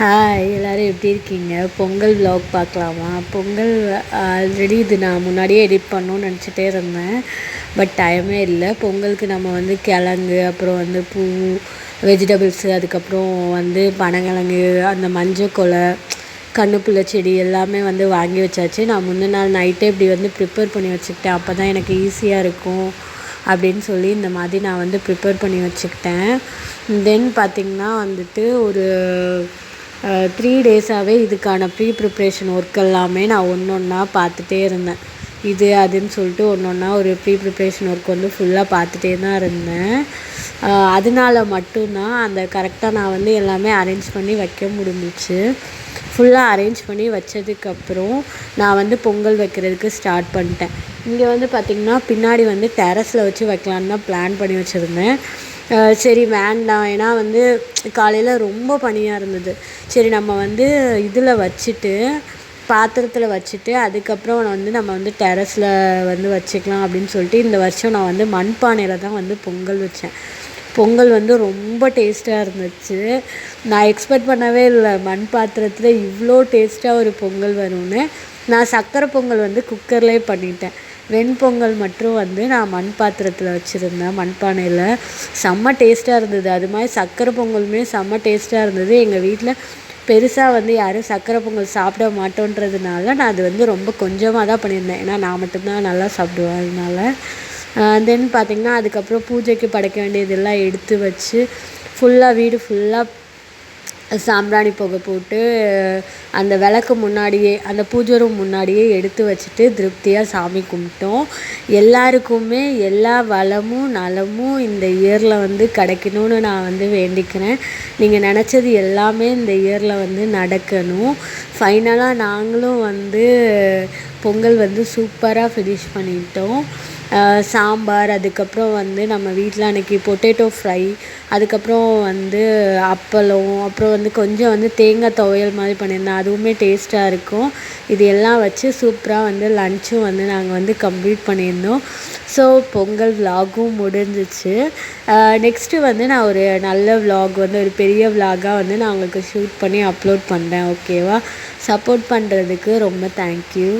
Hi எல்லோரும் எப்படி இருக்கீங்க? பொங்கல் விலாக் பார்க்கலாமா? பொங்கல் ஆல்ரெடி இது நான் முன்னாடியே எடிட் பண்ணணும்னு நினச்சிட்டே இருந்தேன். பட் டைமே இல்லை. பொங்கலுக்கு நம்ம வந்து கிழங்கு அப்புறம் வந்து பூ வெஜிடபிள்ஸு அதுக்கப்புறம் வந்து பனங்கிழங்கு அந்த மஞ்சள் கொலை கண்ணுப்புள்ள செடி எல்லாமே வந்து வாங்கி வச்சாச்சு. நான் முந்தின நாள் நைட்டே இப்படி வந்து ப்ரிப்பேர் பண்ணி வச்சுக்கிட்டேன். அப்போ தான் எனக்கு ஈஸியாக இருக்கும் அப்படின்னு சொல்லி இந்த மாதிரி நான் வந்து ப்ரிப்பேர் பண்ணி வச்சுக்கிட்டேன். தென் பார்த்திங்கன்னா வந்துட்டு ஒரு த்ரீ டேஸாகவே இதுக்கான ப்ரீ ப்ரிப்ரேஷன் ஒர்க் எல்லாமே நான் ஒன்று ஒன்றா பார்த்துட்டே இருந்தேன். இது அதுன்னு சொல்லிட்டு ஒன்று ஒன்றா ஒரு ப்ரீ ப்ரிப்ரேஷன் ஒர்க் வந்து ஃபுல்லாக பார்த்துட்டே தான் இருந்தேன். அதனால மட்டும்தான் அந்த கரெக்டாக நான் வந்து எல்லாமே அரேஞ்ச் பண்ணி வைக்க முடிஞ்சிச்சு. ஃபுல்லாக அரேஞ்ச் பண்ணி வச்சதுக்கப்புறம் நான் வந்து பொங்கல் வைக்கிறதுக்கு ஸ்டார்ட் பண்ணிட்டேன். இங்கே வந்து பார்த்திங்கன்னா பின்னாடி வந்து டெரஸில் வச்சு வைக்கலான்னு தான் பிளான் பண்ணி வச்சுருந்தேன். சரி வேண்டாம். ஏன்னா வந்து காலையில் ரொம்ப பனியாக இருந்தது. சரி நம்ம வந்து இதில் வச்சுட்டு பாத்திரத்தில் வச்சுட்டு அதுக்கப்புறம் வந்து நம்ம வந்து டெரஸில் வந்து வச்சுக்கலாம் அப்படின்னு சொல்லிட்டு இந்த வருஷம் நான் வந்து மண்பானையில் தான் வந்து பொங்கல் வச்சேன். பொங்கல் வந்து ரொம்ப டேஸ்ட்டாக இருந்துச்சு. நான் எக்ஸ்பெக்ட் பண்ணவே இல்லை மண் பாத்திரத்தில் இவ்வளோ டேஸ்ட்டாக ஒரு பொங்கல் வரும்னு. நான் சக்கரை பொங்கல் வந்து குக்கர்லேயே பண்ணிட்டேன். வெண்பொங்கல் மட்டும் வந்து நான் மண் பாத்திரத்தில் வச்சுருந்தேன். மண்பானையில் செம்ம டேஸ்ட்டாக இருந்தது. அது மாதிரி சக்கரை பொங்கலுமே செம்ம டேஸ்ட்டாக இருந்தது. எங்கள் வீட்டில் பெருசாக வந்து யாரும் சக்கரை பொங்கல் சாப்பிட மாட்டோன்றதுனால நான் அது வந்து ரொம்ப கொஞ்சமாக தான் பண்ணியிருந்தேன். ஏன்னா நான் மட்டும்தான் நல்லா சாப்பிடுவேன் அதனால. தென் பார்த்திங்கன்னா அதுக்கப்புறம் பூஜைக்கு படைக்க வேண்டியதெல்லாம் எடுத்து வச்சு ஃபுல்லாக வீடு ஃபுல்லாக சாம்பிராணி புகை போட்டு அந்த விளக்கு முன்னாடியே அந்த பூஜை ரூம் முன்னாடியே எடுத்து வச்சுட்டு திருப்தியாக சாமி கும்பிட்டோம். எல்லாருக்குமே எல்லா வளமும் நலமும் இந்த இயரில் வந்து கிடைக்கணும்னு நான் வந்து வேண்டிக்கிறேன். நீங்கள் நினச்சது எல்லாமே இந்த இயரில் வந்து நடக்கணும். ஃபைனலாக நாங்களும் வந்து பொங்கல் வந்து சூப்பராக ஃபினிஷ் பண்ணிட்டோம். சாம்பார் அதுக்கப்புறம் வந்து நம்ம வீட்டில் அன்றைக்கி பொட்டேட்டோ ஃப்ரை அதுக்கப்புறம் வந்து அப்பளம் அப்புறம் வந்து கொஞ்சம் வந்து தேங்காய் துவையல் மாதிரி பண்ணியிருந்தேன். அதுவுமே டேஸ்ட்டாக இருக்கும். இது எல்லாம் வச்சு சூப்பராக வந்து லன்ச்சும் வந்து நாங்கள் வந்து கம்ப்ளீட் பண்ணியிருந்தோம். ஸோ பொங்கல் விலாகும் முடிஞ்சிச்சு. நெக்ஸ்ட்டு வந்து நான் ஒரு நல்ல விலாக் வந்து ஒரு பெரிய விலாகாக வந்து நான் உங்களுக்கு ஷூட் பண்ணி அப்லோட் பண்ணுறேன் ஓகேவா சப்போர்ட் பண்ணுறதுக்கு ரொம்ப தேங்க்யூ